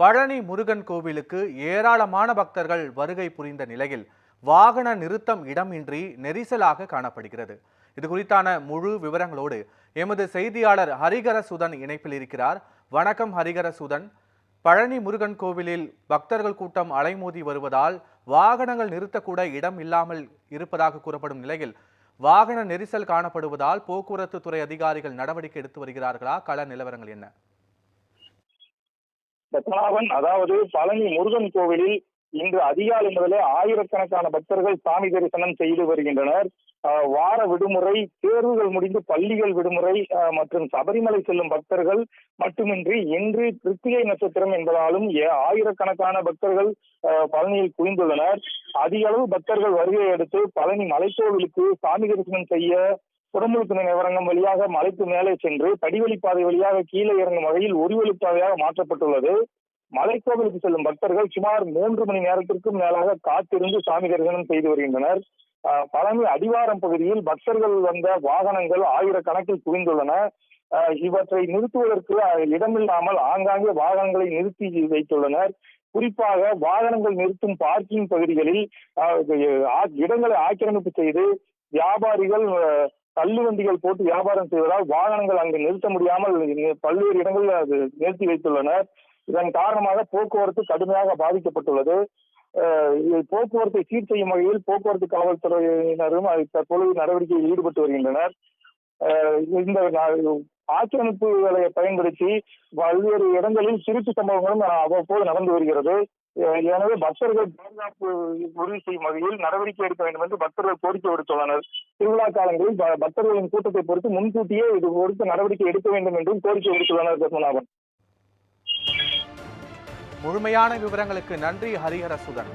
பழனி முருகன் கோவிலுக்கு ஏராளமான பக்தர்கள் வருகை புரிந்த நிலையில் வாகன நிறுத்தம் இடமின்றி நெரிசலாக காணப்படுகிறது. இது குறித்தான முழு விவரங்களோடு எமது செய்தியாளர் ஹரிகரசுதன் இணைப்பில் இருக்கிறார். வணக்கம் ஹரிகரசுதன். பழனி முருகன் கோவிலில் பக்தர்கள் கூட்டம் அலைமோதி வருவதால் வாகனங்கள் நிறுத்தக்கூட இடம் இல்லாமல் இருப்பதாக கூறப்படும் நிலையில் வாகன நெரிசல் காணப்படுவதால் போக்குவரத்து துறை அதிகாரிகள் நடவடிக்கை எடுத்து வருகிறார்களா? கள நிலவரங்கள் என்ன? பெத்தனாவன் அதாவது பழனி முருகன் கோவிலில் இன்று அதிகாலை முதலே ஆயிரக்கணக்கான பக்தர்கள் சாமி தரிசனம் செய்து வருகின்றனர். ஆஹ் வார விடுமுறை தேர்வுகள் முடிந்து பள்ளிகள் விடுமுறை மற்றும் சபரிமலை செல்லும் பக்தர்கள் மட்டுமின்றி இன்று கிருத்திகை நட்சத்திரம் என்பதாலும் ஏ- ஆயிரக்கணக்கான பக்தர்கள் ஆஹ் பழனியில் குவிந்துள்ளனர். அதிக அளவு பக்தர்கள் வருகையை அடுத்து பழனி மலைக்கோவிலுக்கு சாமி தரிசனம் செய்ய குடமுழுக்கு நிவரங்கம் வழியாக மலைக்கு மேலே சென்று படிவழிப்பாதை வழியாக கீழே இறங்கும் வகையில் ஒரு வழிப்பாதையாக மாற்றப்பட்டுள்ளது. மலைக்கோவிலுக்கு செல்லும் பக்தர்கள் சுமார் மூன்று மணி நேரத்திற்கும் மேலாக காத்திருந்து சாமி தரிசனம் செய்து வருகின்றனர். ஆஹ் பழனி அடிவாரம் பகுதியில் பக்தர்கள் வந்த வாகனங்கள் ஆயிரக்கணக்கில் குவிந்துள்ளன. இவற்றை நிறுத்துவதற்கு இடமில்லாமல் ஆங்காங்கே வாகனங்களை நிறுத்தி வைத்துள்ளனர். குறிப்பாக வாகனங்கள் நிறுத்தும் பார்க்கிங் பகுதிகளில் ஆஹ், ஆ- இடங்களை ஆக்கிரமிப்பு செய்து வியாபாரிகள் ஆஹ், தள்ளுவண்டிகள் போட்டு வியாபாரம் செய்வதால் வாகனங்கள் அங்கு நிறுத்த முடியாமல் பல்வேறு இடங்களில் அது நிறுத்தி வைத்துள்ளனர். இதன் காரணமாக போக்குவரத்து கடுமையாக பாதிக்கப்பட்டுள்ளது. போக்குவரத்தை சீர் செய்யும் வகையில் போக்குவரத்து காவல்துறையினரும் அது தற்பொழுது நடவடிக்கையில் ஈடுபட்டு வருகின்றனர். இந்த ஆக்கிரமிப்புகளை பயன்படுத்தி பல்வேறு இடங்களில் திருட்டு சம்பவங்களும் அவ்வப்போது நடந்து வருகிறது. எனவே பக்தர்கள் பாதுகாப்பு உறுதி செய்யும் வகையில் நடவடிக்கை எடுக்க வேண்டும் என்று பக்தர்கள் கோரிக்கை விடுத்துள்ளனர். திருவிழா காலங்களில் பக்தர்களின் கூட்டத்தை பொறுத்து முன்கூட்டியே இது பொறுத்து நடவடிக்கை எடுக்க வேண்டும் என்றும் கோரிக்கை விடுத்துள்ளனர் பத்மநாபன். முழுமையான விவரங்களுக்கு நன்றி ஹரிஹரசுதன்